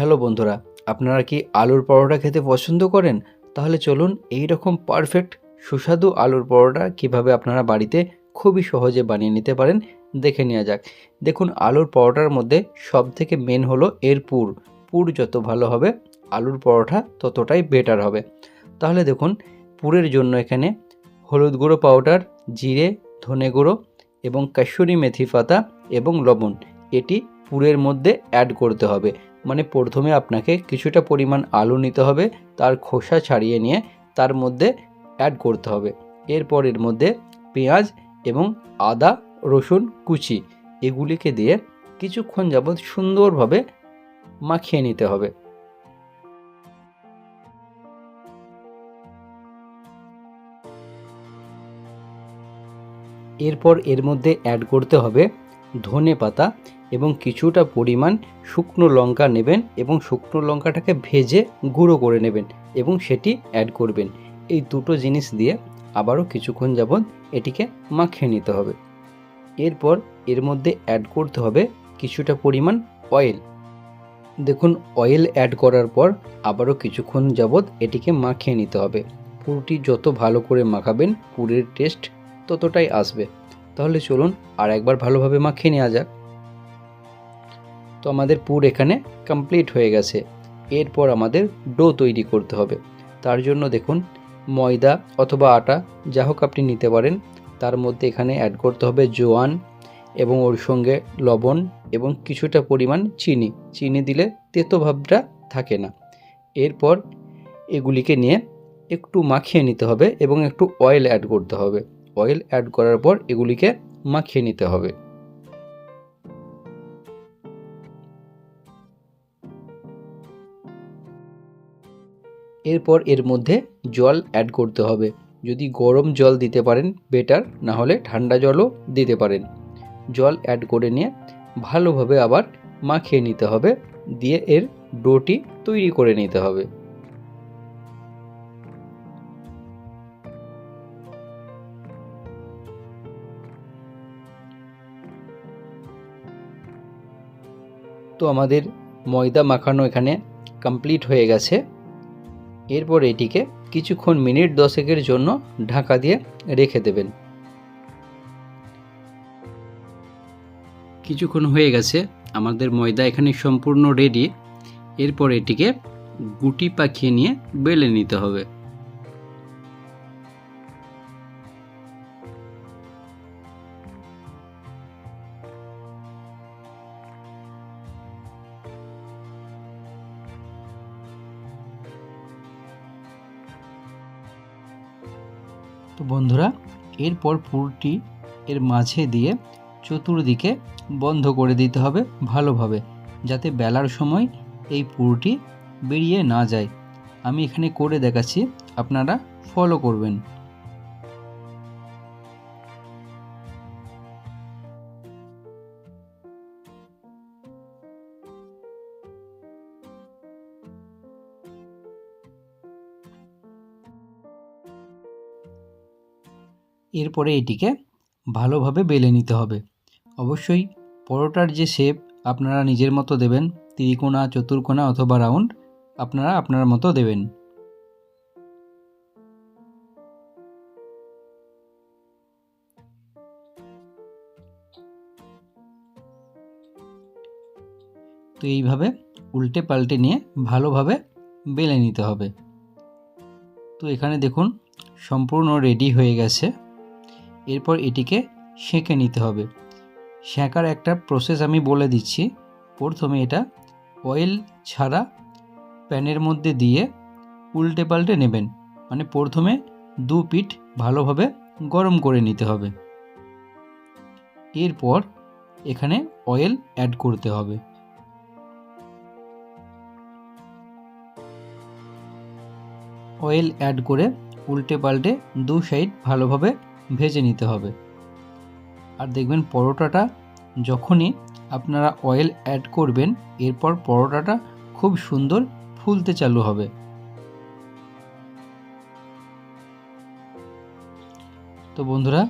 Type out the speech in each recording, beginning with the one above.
Hello বন্ধুরা, আপনারা কি আলুর পরোটা খেতে পছন্দ করেন? তাহলে চলুন এই রকম পারফেক্ট সুস্বাদু আলুর পরোটা কীভাবে আপনারা বাড়িতে খুবই সহজে বানিয়ে নিতে পারেন দেখে নেওয়া যাক। দেখুন, আলুর পরোটার মধ্যে সব থেকে মেন হলো এর পুর। পুর যত ভালো হবে, আলুর পরোটা ততটাই বেটার হবে। তাহলে দেখুন, পুরের জন্য এখানে হলুদ গুঁড়ো পাউডার জিরে, ধনে গুঁড়ো এবং কাশুরি মেথি পাতা এবং লবণ, এটি পুরের মধ্যে অ্যাড করতে হবে। মানে প্রথমে আপনাকে কিছুটা পরিমাণ আলু নিতে হবে, তার খোসা ছাড়িয়ে নিয়ে তার মধ্যে অ্যাড করতে হবে। এরপর এর মধ্যে পেঁয়াজ এবং আদা, রসুন কুচি এগুলিকে দিয়ে কিছুক্ষণ যাবৎ সুন্দরভাবে মাখিয়ে নিতে হবে। এরপর এর মধ্যে অ্যাড করতে হবে ধনে পাতা এবং কিছুটা পরিমাণ শুকনো লঙ্কা নেবেন এবং শুকনো লঙ্কাটাকে ভেজে গুঁড়ো করে নেবেন এবং সেটি অ্যাড করবেন। এই দুটো জিনিস দিয়ে আবারও কিছুক্ষণ যাবৎ এটিকে মাখিয়ে নিতে হবে। এরপর এর মধ্যে অ্যাড করতে হবে কিছুটা পরিমাণ অয়েল দেখুন অয়েল অ্যাড করার পর আবারও কিছুক্ষণ যাবৎ এটিকে মাখিয়ে নিতে হবে। পুরটি যত ভালো করে মাখাবেন, পুরের টেস্ট ততটাই আসবে। তাহলে চলুন আর একবার ভালোভাবে মাখিয়ে নেওয়া যাক। তো আমাদের পুর এখানে কমপ্লিট হয়ে গেছে। এরপর আমাদের ডো তৈরি করতে হবে। তার জন্য দেখুন, ময়দা অথবা আটা, যা হোক আপনি নিতে পারেন। তার মধ্যে এখানে অ্যাড করতে হবে জোয়ান এবং ওর সঙ্গে লবণ এবং কিছুটা পরিমাণ চিনি। চিনি দিলে তেতো ভাবটা থাকে না। এরপর এগুলিকে নিয়ে একটু মাখিয়ে নিতে হবে এবং একটু অয়েল অ্যাড করতে হবে। অয়েল অ্যাড করার পর এগুলিকে মাখিয়ে নিতে হবে। এরপর এর মধ্যে জল অ্যাড করতে হবে। যদি গরম জল দিতে পারেন বেটার না হলে ঠান্ডা জলও দিতে পারেন। জল অ্যাড করে নিয়ে ভালোভাবে আবার মাখিয়ে নিতে হবে, দিয়ে এর ডোটি তৈরি করে নিতে হবে। তো আমাদের ময়দা মাখানো এখানে কমপ্লিট হয়ে গেছে। এরপর এটিকে কিছুক্ষণ মিনিট দশেকের জন্য ঢাকা দিয়ে রেখে দেবেন। কিছুক্ষণ হয়ে গেছে, আমাদের ময়দা এখানে সম্পূর্ণ রেডি এরপর এটিকে গুটি পাখিয়ে নিয়ে বেলে নিতে হবে। তো বন্ধুরা, এরপর পুরটি এর মাঝে দিয়ে চতুর্দিকে বন্ধ করে দিতে হবে ভালোভাবে, যাতে বেলার সময় এই পুরটি বেরিয়ে না যায়। আমি এখানে করে দেখাচ্ছি, আপনারা ফলো করবেন। এরপরে এটিকে ভালোভাবে বেলে নিতে হবে। অবশ্যই পরোটার যে শেপ আপনারা নিজের মতো দেবেন, ত্রিকোণা, চতুর্কোণা অথবা রাউন্ড আপনারা আপনার মতো দেবেন। তো এইভাবে উল্টে পাল্টে নিয়ে ভালোভাবে বেলে নিতে হবে। তো এখানে দেখুন, সম্পূর্ণ রেডি হয়ে গেছে। এরপর এটিকে সেঁকে নিতে হবে। সেঁকার একটা প্রসেস আমি বলে দিচ্ছি। প্রথমে এটা অয়েল ছাড়া প্যানের মধ্যে দিয়ে উল্টে পাল্টে নেবেন। মানে প্রথমে দু পিঠ ভালোভাবে গরম করে নিতে হবে। এরপর এখানে অয়েল অ্যাড করতে হবে। অয়েল অ্যাড করে উল্টে পাল্টে দু সাইড ভালোভাবে ভেজে নিতে হবে। আর দেখবেন পরোটাটা যখনই আপনারা অয়েল অ্যাড করবেন, এরপর পরোটাটা খুব সুন্দর ফুলতে চালু হবে। তো বন্ধুরা,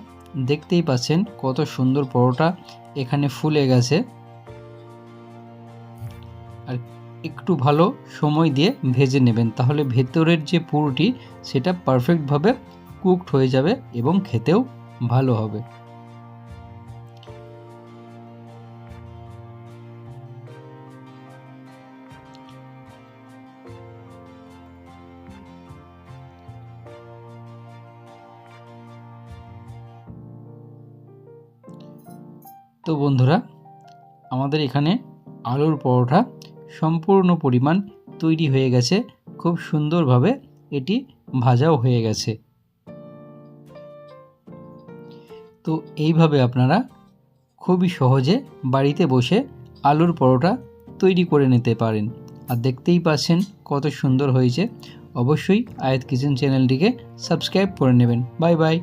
দেখতেই পাচ্ছেন কত সুন্দর পরোটা এখানে ফুলে গেছে। আর একটু ভালো সময় দিয়ে ভেজে নেবেন, তাহলে ভেতরের যে পুরোটি, সেটা পারফেক্টভাবে কুকড হয়ে যাবে এবং খেতেও ভালো হবে। তো বন্ধুরা, আমাদের এখানে আলুর পরোটা সম্পূর্ণ পরিমাণ তৈরি হয়ে গেছে। খুব সুন্দরভাবে এটি ভাজাও হয়ে গেছে। তো এইভাবে আপনারা খুবই সহজে বাড়িতে বসে আলুর পরোটা তৈরি করে নিতে পারেন। আর দেখতেই পাচ্ছেন কত সুন্দর হয়েছে। অবশ্যই আয়াত কিচেন চ্যানেলটিকে সাবস্ক্রাইব করে নেবেন। Bye bye.